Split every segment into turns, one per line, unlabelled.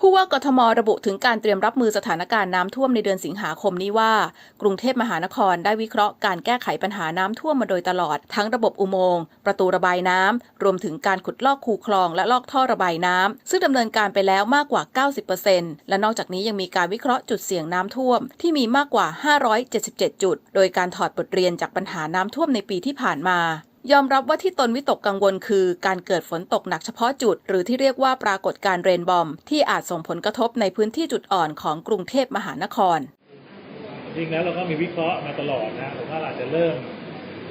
ผู้ว่ากทมระบุถึงการเตรียมรับมือสถานการณ์น้ำท่วมในเดือนสิงหาคมนี้ว่า กรุงเทพมหานครได้วิเคราะห์การแก้ไขปัญหาน้ำท่วมมาโดยตลอด ทั้งระบบอุโมงค์ประตูระบายน้ำรวมถึงการขุดลอกคูคลองและลอกท่อระบายน้ำซึ่งดำเนินการไปแล้วมากกว่า 90%และนอกจากนี้ยังมีการวิเคราะห์จุดเสี่ยงน้ำท่วม ที่มีมากกว่า 577 จุด โดยการถอดบทเรียนจากปัญหาน้ำท่วมในปีที่ผ่านมา ยอมรับว่าที่ตนวิตกกังวลคือ การเกิดฝนตกหนักเฉพาะจุด หรือที่เรียกว่าปรากฏการเรนบอม ที่อาจส่งผลกระทบในพื้นที่จุดอ่อนของกรุงเทพมหานคร
จริงแล้วเราก็มีวิเคราะห์มาตลอดนะผมว่าเราอาจจะเริ่ม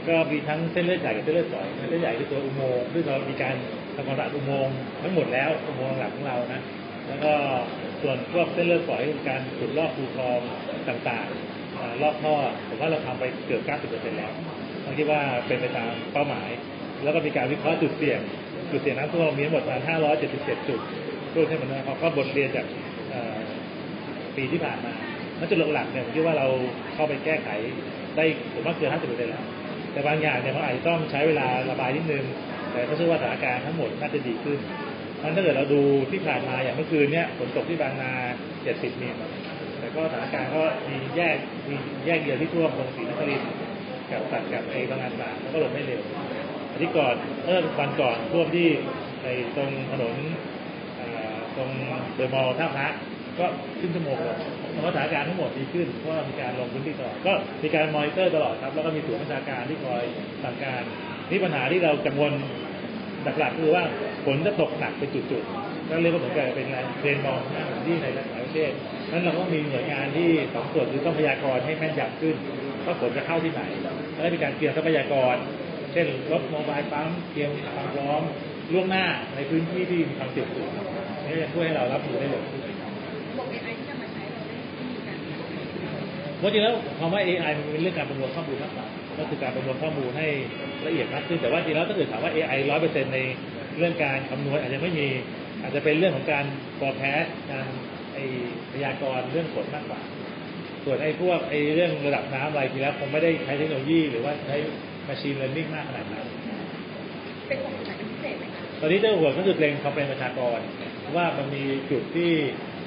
ก็มีทั้งเส้นเลือดใหญ่กับเส้นเลือดฝอยเส้นเลือดใหญ่คือตัวอุโมงค์ซึ่เรามีการทำความสะอาดอุโมงค์ทั้งหมดแล้วอุโมงค์หลักของเรานะแล้วก็ส่วนพวกเส้นเลือดฝอยคือการขุดลอกคูคลองต่างๆลอกท่อผมว่าเราทำไปเกือบ90%แล้ว ผมคิดว่าเป็นไปตามเป้าหมาย แล้วก็มีการวิเคราะห์จุดเสี่ยง จุดเสี่ยงน้ำท่วมมีทั้งหมดประมาณ577 จุดทั่วประเทศมันนะครับก็บทเรียนจากปีที่ผ่านมาแล้วจุดหลักๆเนี่ยผมคิดว่าเราเข้าไปแก้ไขได้ผมว่าเกิน50%แล้ว แต่บางอย่างเนี่ยมันอาจจะต้องใช้เวลาระบายนิดนึง แต่ก็เชื่อว่าสถานการณ์ทั้งหมดน่าจะดีขึ้นมันถ้าเกิดเราดูที่ผ่านมาอย่างเมื่อคืนเนี่ยฝนตกที่บางนา70มิลแต่ก็สถานการณ์ก็มีแยกมีแยกเดียวที่ท่วมตรงศรีนครินทร์ กับตัดกับไอ้บางนาตราแล้วก็ลงไม่เร็วอาทิตย์ก่อนเมื่อวันก่อนท่วมที่ไอ้ตรงถนนตรงเดอะมอลล์ท่าพระก็ขึ้นชั่วโมงเลยเพราะว่าสถานการณ์ทั้งหมดดีขึ้นเพราะมีการลงพื้นที่ตลอดก็มีการมอนิเตอร์ตลอดครับ แล้วก็มีศูนย์บัญชาการที่คอยสั่งการนี่ปัญหาที่เรากังวลหลักๆคือว่าฝนจะตกหนักเป็นจุดๆก็เรียกว่าเหมือนกับเป็นอะไรเรนบอลที่ในหลายประเทศนั้นเราก็มีหน่วยงานที่สองส่วนคือต้องพยากรณ์ให้แม่นยำขึ้น ว่าฝนจะเข้าที่ไหนแล้วมีการเตรียมทรัพยากร เช่นรถโมบายปั๊มเตรียมความพร้อมล่วงหน้าในพื้นที่ที่มีความเสี่ยงสูงนี่จะช่วยให้เรารับมือได้เร็วขึ้น
ระบบ AI ที่จะมาใช้เราได้มีการ
เพราะจริงแล้วคำว่า AI มันเป็นเรื่องการประมวลข้อมูลมากกว่าก็คือการประมวลข้อมูลให้ละเอียดมากขึ้นแต่ว่าจริงแล้วถ้าเกิดถามว่า AI ร้อยเปอร์เซ็นต์ในเรื่องการคำนวณอาจจะไม่มีอาจจะเป็นเรื่องของการ forecast การพยากรณ์เรื่องฝนมากกว่า ส่วนไอ้พวกไอ้เรื่องระดับน้ำอะไรทีแล้วคงไม่ได้ใช้เทคโนโลยีหรือว่าใช้ machine learning มากขนาดนั้น
เป็นของไหนเป็นพิเศษไหมคะ
ตอนนี้เจ้าหัวก็คือเพลงความเป็นประชากร ว่ามันมีจุดที่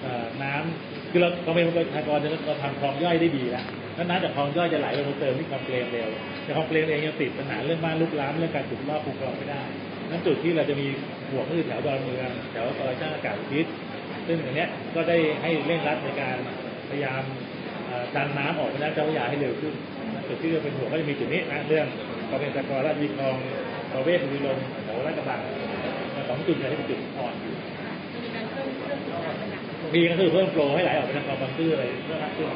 เอ่อน้ำคือเราความเป็นประชากรเนี่ยเราทำคลองย่อยได้ดีแล้วแล้วน้ำจากคลองย่อยจะไหลลงมาเติมที่คลองเพลงเร็วแต่คลองเพลงเองยังติดปัญหาเรื่องบ้านลุกล้ำเรื่องการขุดลอกคูคลองไม่ได้นั้นจุดที่เราจะมีห่วงก็คือแถวดอนเมืองแถวซอยช่างอากาศอุทิศซึ่งอันเนี้ยก็ได้ให้เร่งรัดในการพยายามเอ่อ ดันน้ำออกไปน้ำเจ้าพระยาให้เร็วขึ้นจุดที่เราเป็นห่วงก็จะมีจุดนี้นะเรื่องความเป็นประชากรและมีคลองประเวศมีลมแถวลาดกระบังสองจุดเนี่ยที่เป็นจุดอ่อนอยู่
มีการเพิ่มเครื่องสูบน้ำเป็นหนัก
มีก็คือเพิ่มโฟลว์ให้ไหลออกไปทางคลองบางซื่ออะไรเพื่อมากขึ้น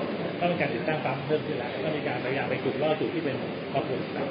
ต้องมีการติดตั้งปั๊มเพิ่มขึ้นแล้วก็มีการพยายามไปจุดล่อจุดที่เป็นคลองปุ่นต่าง